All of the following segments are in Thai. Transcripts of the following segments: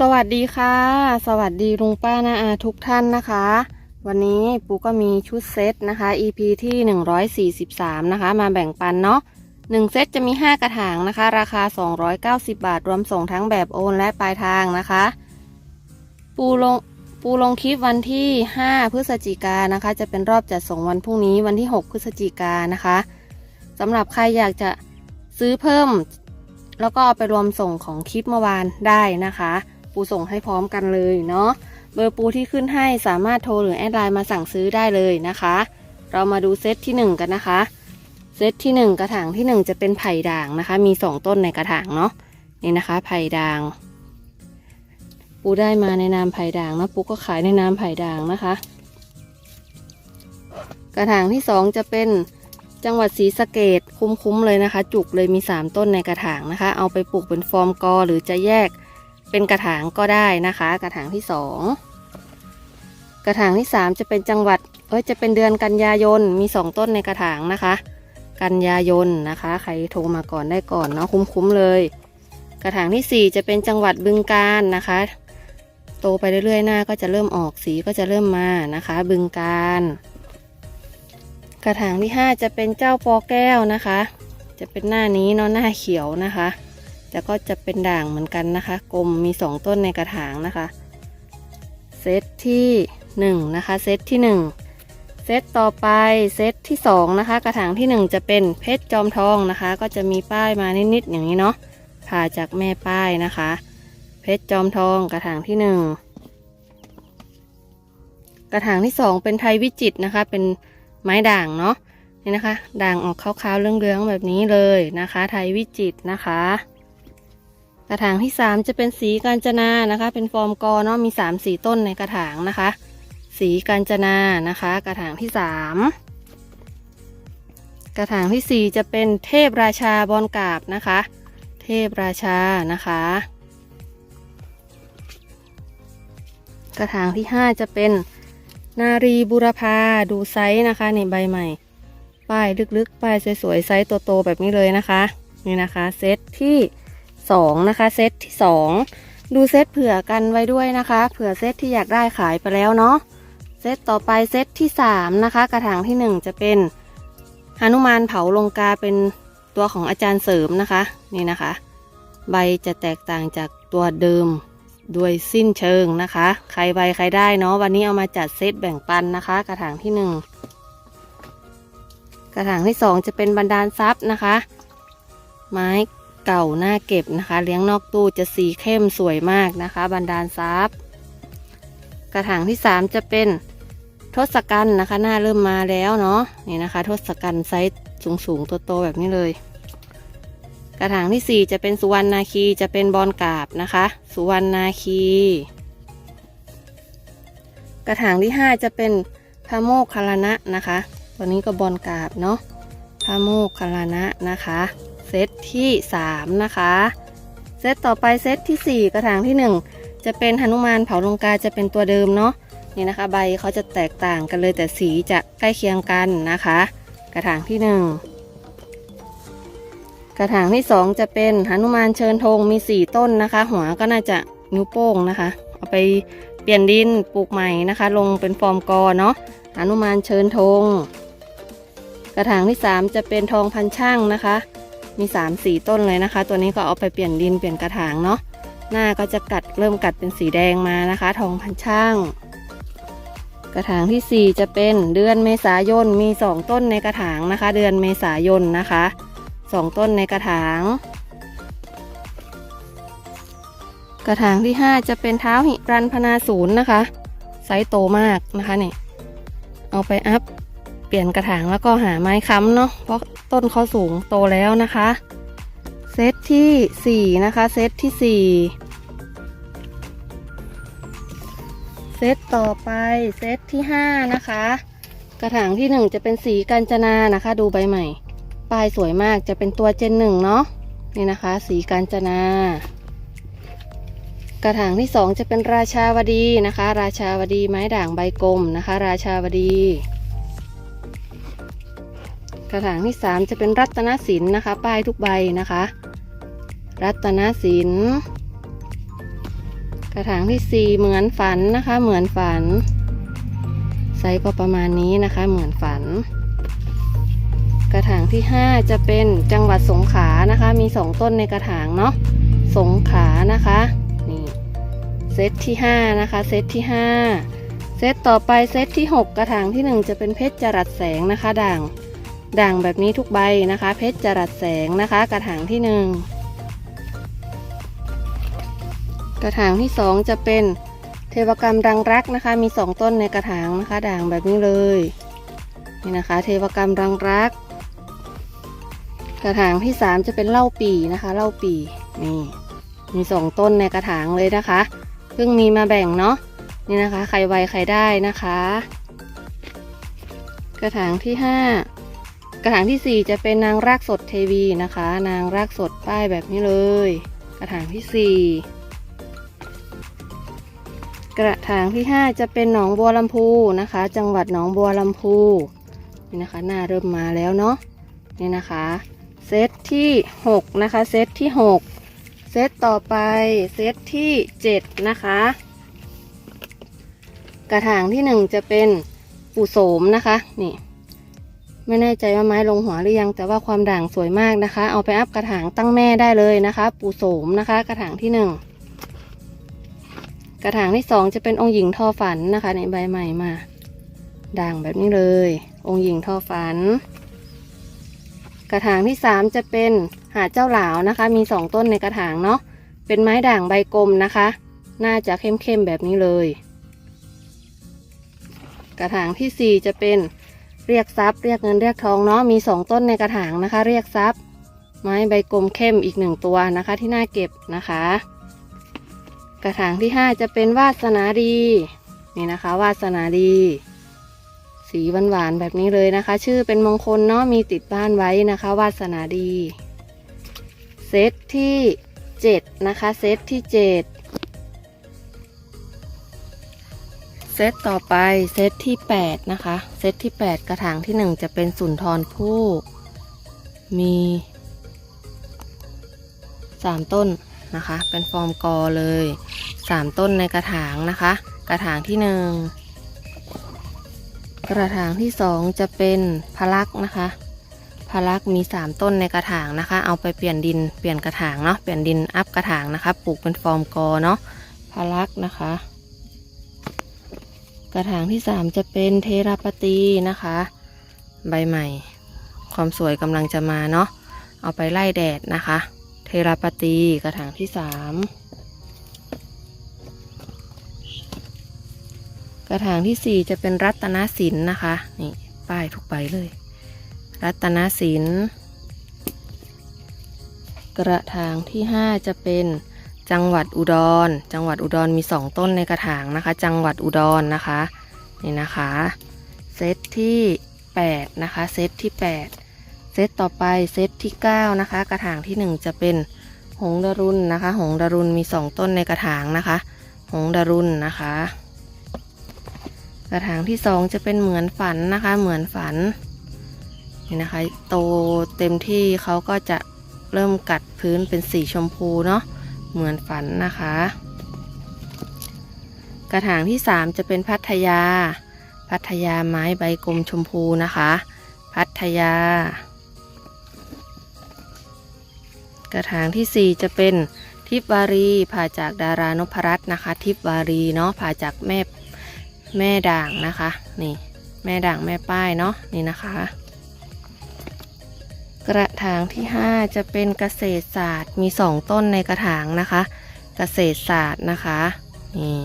สวัสดีค่ะ สวัสดีลุงป้านาอาทุกท่านนะคะ วันนี้ปูก็มีชุดเซตนะคะ EP ที่ 143 นะคะ มาแบ่งปันเนาะ1เซตจะมี 5 กระถางนะคะ ราคา 290 บาท รวมส่งทั้งแบบโอนและปลายทางนะคะ ปูลงปูลงคลิปวันที่ 5 พฤศจิกายนะคะ จะเป็นรอบจัดส่งวันพรุ่งนี้วันที่ 6 พฤศจิกายนนะคะสำหรับใครอยากจะซื้อเพิ่ม แล้วก็เอาไปรวมส่งของคลิปเมื่อวานได้นะคะ ปูส่งให้พร้อมกันเลยเนาะเบอร์ปูที่ขึ้นให้สามารถโทรหรือแอดไลน์มาสั่งซื้อได้เลยนะคะ เรามาดูเซตที่ 1 กันนะคะ เซตที่ 1 กระถางที่ 1 จะเป็นไผ่ด่างนะคะ มี 2 ต้นในกระถางเนาะนี่นะคะ ไผ่ด่าง ปูได้มาในนามไผ่ด่างนะปูก็ขายในนามไผ่ด่างนะคะ กระถางที่ 2 จะเป็นจังหวัดศรีสะเกดคุ้มๆเลยนะคะ จุกเลยมี 3 ต้นในกระถางนะคะ เอาไปปลูกเป็นฟอร์มกอหรือจะแยก เป็นกระถางก็ได้นะคะ กระถางที่สองกระถางที่สามจะเป็นจังหวัดเอ้ยจะเป็นเดือนกันยายนมีสองต้นในกระถางนะคะ กันยายนนะคะ ใครโทรมาก่อนได้ก่อนเนาะคุ้มๆเลย กระถางที่สี่จะเป็นจังหวัดบึงกาฬนะคะ โตไปเรื่อยๆหน้าก็จะเริ่มออกสีก็จะเริ่มมานะคะ บึงกาฬกระถางที่ห้าจะเป็นเจ้าปอแก้วนะคะ จะเป็นหน้านี้เนาะหน้าเขียวนะคะ แต่ก็จะเป็นด่างเหมือนกันนะคะ กลมมี 2 ต้นในกระถางนะคะ เซตที่ 1 นะคะ เซตที่ 1 เซตต่อไปเซตที่ 2 นะคะ กระถางที่ 1 จะเป็นเพชรจอมทองนะคะ ก็จะมีป้ายมานิดๆอย่างนี้เนาะผ่าจากแม่ป้ายนะคะ เพชรจอมทองกระถางที่ 1 กระถางที่ 2 เป็นไทยวิจิตนะคะ เป็นไม้ด่างเนาะนี่นะคะ ด่างออกขาวๆเรื่องๆแบบนี้เลยนะคะ ไทยวิจิตนะคะ กระถางที่ 3 จะเป็นสีกาญจนานะคะ เป็นฟอร์มกอเนาะมี 3 สีต้นในกระถางนะคะ สีกาญจนานะคะ กระถางที่ 3 กระถางทีสี่ 4 จะเป็นเทพราชาบอลกาบนะคะ เทพราชานะคะ กระถางที่ 5 จะเป็นนารีบุรพาดูไซส์นะคะในใบใหม่ ป้ายลึกๆ ป้ายสวยๆไซส์โตๆแบบนี้เลยนะคะ นี่นะคะเซตที่ สองนะคะ เซตที่สองดูเซตเผื่อกันไว้ด้วยนะคะ เผื่อเซตที่อยากได้ขายไปแล้วเนาะเซตต่อไปเซตที่สามนะคะ กระถางที่หนึ่งจะเป็นหนุมานเผาลงกาเป็นตัวของอาจารย์เสริมนะคะ นี่นะคะ ใบจะแตกต่างจากตัวเดิมด้วยสิ้นเชิงนะคะ ใครใบใครได้เนาะวันนี้เอามาจัดเซตแบ่งปันนะคะ กระถางที่หนึ่งกระถางที่สองจะเป็นบรรดาลทรัพย์นะคะ ไม้ เก่าหน้าเก็บนะคะ เลี้ยงนอกตู้จะสีเข้มสวยมากนะคะบรรดาลทรัพย์กระถางที่ 3 จะเป็นทศกัณฐ์นะคะ หน้าเริ่มมาแล้วเนาะนี่นะคะ ทศกัณฐ์ไซส์สูงๆตัวโตแบบนี้เลย กระถางที่ 4 จะเป็นสุวรรณนาคีจะเป็นบอลกาบนะคะ สุวรรณนาคี กระถางที่ 5 จะเป็นพระโมคคัลลนะนะคะ ตัวนี้ก็บอลกาบเนาะพระโมคคัลลนะนะคะ เซตที่ 3 นะคะ เซตต่อไปเซตที่ 4 กระถางที่ 1 จะเป็นหนุมานเผาลงกาจะเป็นตัวเดิมเนาะนี่นะคะ ใบเขาจะแตกต่างกันเลยแต่สีจะใกล้เคียงกันนะคะ กระถางที่ 1 กระถางที่ 2 จะเป็นหนุมานเชิญธงมี 4 ต้นนะคะ หัวก็น่าจะนิ้วโป้งนะคะ เอาไปเปลี่ยนดินปลูกใหม่นะคะ ลงเป็นฟอร์มกอเนาะหนุมานเชิญธงกระถางที่ 3 จะเป็นทองพันช่างนะคะ มี3ามสีต้นเลยนะคะ ตัวนี้ก็เอาไปเปลี่ยนดินเปลี่ยนกระถางเนาะหน้าก็จะกัดเริ่มกัดเป็นสีแดงมานะคะ ทองพันช่าง กระถางทีสี่ 4 จะเป็นเดือนเมษายนมี 2 ต้นในกระถางนะคะ เดือนเมษายนนะคะ 2 ต้นในกระถาง กระถางที่ 5 จะเป็นเท้าหิรันพนาศูนย์นะคะไซส์โตมากนะคะเนี่ยเอาไปอัพ ปลี่ยนกระถางแล้วก็หาไม้ค้ำเนาะเพราะต้นเขาสูงโตแล้วนะคะ เซตที่ 4 นะคะ เซตที่ 4 เซตต่อไปเซตที่ 5 นะคะ กระถางที่ 1 จะเป็นสีกัญจนานะคะ ดูใบใหม่ปลายสวยมากจะเป็นตัวเจนหนึ่งเนาะนี่นะคะ สีกัญจนากระถางที่ 2 จะเป็นราชาวดีนะคะ ราชาวดีไม้ด่างใบกลมนะคะ ราชาวดี กระถางที่3จะเป็นรัตนศิลป์นะคะ ป้ายทุกใบนะคะ รัตนศิลป์กระถางที่สี่เหมือนฝันนะคะ เหมือนฝันไซส์ก็ประมาณนี้นะคะ เหมือนฝัน กระถางที่ห้าจะเป็นจังหวัดสงขลานะคะ มีสองต้นในกระถางเนาะสงขลานะคะนี่เซตที่ห้านะคะ เซตที่ห้าเซตต่อไปเซตที่หกกระถางที่หนึ่งจะเป็นเพชรจรัสแสงนะคะ ด่าง ด่างแบบนี้ทุกใบนะคะ เพชรจรัสแสงนะคะ กระถางที่หนึ่งกระถางที่สองจะเป็นเทวกรรมรังรักนะคะ มีสองต้นในกระถางนะคะ ด่างแบบนี้เลยนี่นะคะ เทวกรรมรังรัก กระถางที่สามจะเป็นเล้าปีนะคะ เล้าปีนี่มีสองต้นในกระถางเลยนะคะเพิ่งมีมาแบ่งเนาะนี่นะคะ ใครไวใครได้นะคะ กระถางที่ห้า กระถางที่สี่จะเป็นนางรากสดเทวีนะคะ นางรากสดป้ายแบบนี้เลย กระถางที่สี่กระถางที่ห้าจะเป็นหนองบัวลำพูนะคะ จังหวัดหนองบัวลำพูนี่นะคะหน้าเริ่มมาแล้วเนาะนี่นะคะเซตที่ 6 นะคะเซตที่ 6 เซตต่อไปเซตที่ 7 นะคะ กระถางที่ 1 จะเป็นปู่โสมนะคะนี่ ไม่แน่ใจว่าไม้ลงหัวหรือยัง แต่ว่าความด่างสวยมากนะคะ เอาไปอัพกระถางตั้งแม่ได้เลยนะคะ ปู่โสมนะคะ กระถางที่1กระถางที่2จะเป็นองค์หญิงทอฝันนะคะในใบใหม่มา ด่างแบบนี้เลย องค์หญิงทอฝัน กระถางที่3จะเป็นหาเจ้าหลาวนะคะ มี2ต้นในกระถางเนาะเป็นไม้ด่างใบกลมนะคะ น่าจะเข้มๆแบบนี้เลย กระถางที่สี่จะเป็น เรียกทรัพย์เรียกเงินเรียกทองเนาะมี2ต้นในกระถางนะคะ เรียกทรัพย์ ไม้ใบกลมเข้มอีกหนึ่งตัวนะคะ ที่น่าเก็บนะคะ กระถางที่5จะเป็นวาสนาดีนี่นะคะ วาสนาดี สีหวานๆแบบนี้เลยนะคะ ชื่อเป็นมงคลเนาะมีติดบ้านไว้นะคะ วาสนาดี เซตที่7นะคะ เซตที่7 เซตต่อไปเซตที่ 8 นะคะ เซตที่ 8 กระถางที่ 1 จะเป็นสุนทรผู้มี 3 ต้นนะคะ เป็นฟอร์มกอเลย 3 ต้นในกระถางนะคะ กระถางที่ 1 กระถางที่สองจะเป็นพลักนะคะพลักมี 3 ต้นในกระถางนะคะ เอาไปเปลี่ยนดินเปลี่ยนกระถางเนาะเปลี่ยนดินอัพกระถางนะคะ ปลูกเป็นฟอร์มกอเนาะพลักนะคะ กระถางที่3จะเป็นเทราปตีนะคะ ใบใหม่ ความสวยกำลังจะมาเนาะเอาไปไล่แดดนะคะ เทราปตีกระถางที่3กระถางที่4จะเป็นรัตนศิลป์นะคะนี่ป้ายทุกใบเลย รัตนศิลกระถางที่5จะเป็น จังหวัดอุดร จังหวัดอุดรมี2ต้นในกระถางนะคะ จังหวัดอุดรนะคะ นี่นะคะ เซตที่8นะคะ เซตที่8เซตต่อไปเซตที่9นะคะ กระถางที่1จะเป็นหงดารุนนะคะ หงดารุนมี2ต้นในกระถางนะคะ หงดารุนนะคะ กระถางที่สองจะเป็นเหมือนฝันนะคะ เหมือนฝัน นี่นะคะ โตเต็มที่เขาก็จะเริ่มกัดพื้นเป็นสีชมพูเนาะ เหมือนฝันนะคะ กระถางที่สามจะเป็นพัทยา พัทยาไม้ใบกลมชมพูนะคะ พัทยา กระถางที่สี่จะเป็นทิพวารีผ่าจากดารานพรัตน์นะคะ ทิพวารีเนาะผ่าจากแม่แม่ด่างนะคะ นี่ แม่ด่างแม่ป้ายเนาะนี่นะคะ กระถางที่ 5 จะเป็นเกษตรศาสตร์มี 2 ต้นในกระถางนะคะ เกษตรศาสตร์นะคะนี่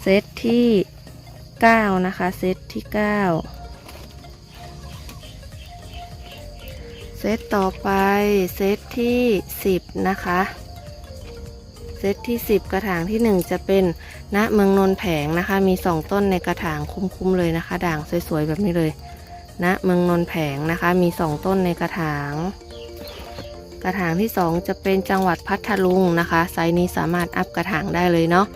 เซตที่ 9 นะคะเซตที่ 9 เซตต่อไปเซตที่ 10 นะคะเซตที่ 10 กระถางที่ 1 จะเป็นณเมืองนนแผงนะคะ มี 2 ต้นในกระถางคุ้มๆเลยนะคะ ด่างสวยๆแบบนี้เลย ณเมืองนนแผงนะคะ มี2ต้นในกระถาง กระถางที่2จะเป็นจังหวัดพัทลุงนะคะ ไซส์นี้สามารถอัพกระถางได้เลยเนาะ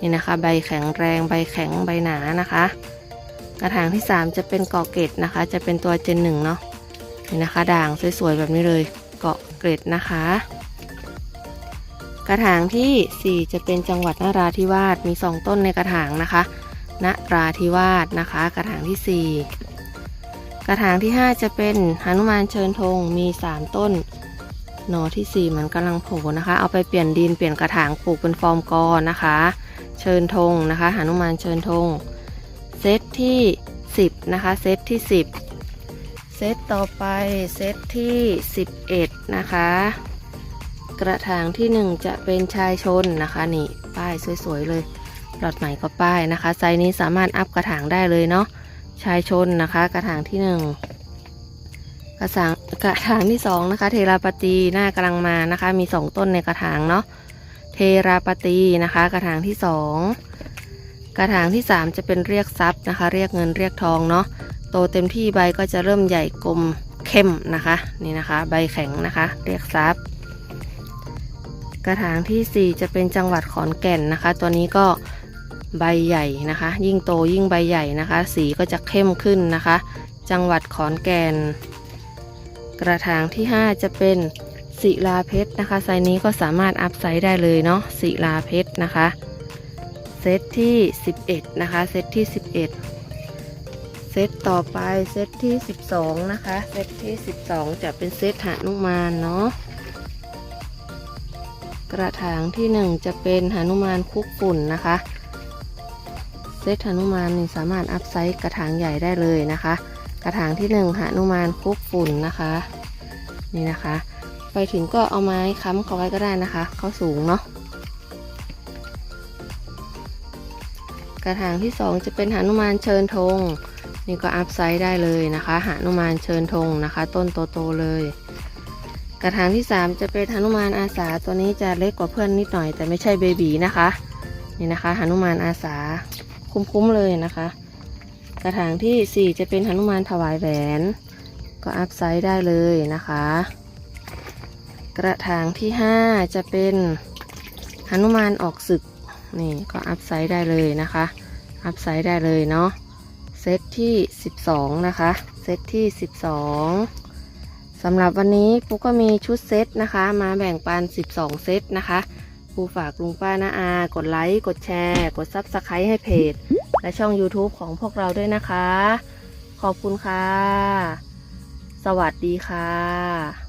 นี่นะคะ ใบแข็งแรงใบแข็งใบหนานะคะ กระถางที่ 3 จะเป็นเกาะเกตนะคะ จะเป็นตัวเจนหนึ่งเนาะนี่นะคะ ด่างสวยๆแบบนี้เลยเกาะเกรดนะคะ กระถางที่ 4 จะเป็นจังหวัดนราธิวาสมี 2 ต้นในกระถางนะคะนราธิวาสนะคะ กระถางที่ 4 กระถางที่ 5 จะเป็นหนุมานเชิญธงมี 3 ต้น หนอที่ 4 มันกำลังโผล่นะคะ เอาไปเปลี่ยนดินเปลี่ยนกระถางปลูกเป็นฟอร์มกอนะคะ เชิญธงนะคะหนุมานเชิญธงเซตที่ 10 นะคะ เซตที่ 10 เซตต่อไปเซตที่ 11 นะคะ กระถางที่ 1 จะเป็นชายชนนะคะนี่ป้ายสวยๆเลยหลอดใหม่ก็ป้ายนะคะไซส์นี้สามารถอัพกระถางได้เลยเนาะ ชายชนนะคะ กระถางที่1กระถางกระถางที่2นะคะ เทราปตีหน้ากำลังมานะคะ มี2ต้นในกระถางเนาะเทราปตีนะคะ กระถางที่2กระถางที่3จะเป็นเรียกทรัพย์นะคะ เรียกเงินเรียกทองเนาะโตเต็มที่ใบก็จะเริ่มใหญ่กลมเข้มนะคะนี่นะคะ ใบแข็งนะคะ เรียกทรัพย์ กระถางที่ 4 จะเป็นจังหวัดขอนแก่นนะคะ ตัวนี้ก็ ใบใหญ่นะคะ ยิ่งโตยิ่งใบใหญ่นะคะ สีก็จะเข้มขึ้นนะคะ จังหวัดขอนแก่น กระถางที่ 5 จะเป็นศิลาเพชรนะคะ ไซนี้ก็สามารถอัพไซส์ได้เลยเนาะศิลาเพชรนะคะ เซตที่ 11 นะคะ เซตที่ 11 เซตต่อไปเซตที่ 12 นะคะ เซตที่ 12 จะเป็นเซตหนุมานเนาะกระถางที่ 1 จะเป็นหนุมานคุกฝุ่นนะคะ เซตหนุมานนี่สามารถอัพไซส์กระถางใหญ่ได้เลยนะคะ กระถางที่1หนุมานคุกฝุ่นนะคะ นี่นะคะ ไปถึงก็เอาไม้ค้ำเขาไว้ก็ได้นะคะเขาสูงเนาะกระถางที่2จะเป็นหนุมานเชิญธงนี่ก็อัพไซด์ได้เลยนะคะหนุมานเชิญธงนะคะ ต้นโตๆเลย กระถางที่ 3 จะเป็นหนุมานอาสาตัวนี้จะเล็กกว่าเพื่อนนิดหน่อย แต่ไม่ใช่เบบีนะคะ นี่นะคะหนุมานอาสา คุ้มๆเลยนะคะ กระถางทีสี่ 4 จะเป็นหนุมานถวายแหวน ก็อัพไซด์ได้เลยนะคะ กระถางที่ 5 จะเป็นหนุมานออกศึกนี่ก็อัพไซด์ได้เลยนะคะ อัพไซด์ได้เลยเนาะเซตที่ 12 นะคะ เซตที่ 12สำหรับวันนี้ปูก็มีชุดเซตนะคะ มาแบ่งปัน 12 เซตนะคะ ปูฝากลุงป้านาอา กดไลค์ กดแชร์ กดซับสไครต์ให้เพจ และช่อง YouTube ของพวกเราด้วยนะคะ ขอบคุณค่ะ สวัสดีค่ะ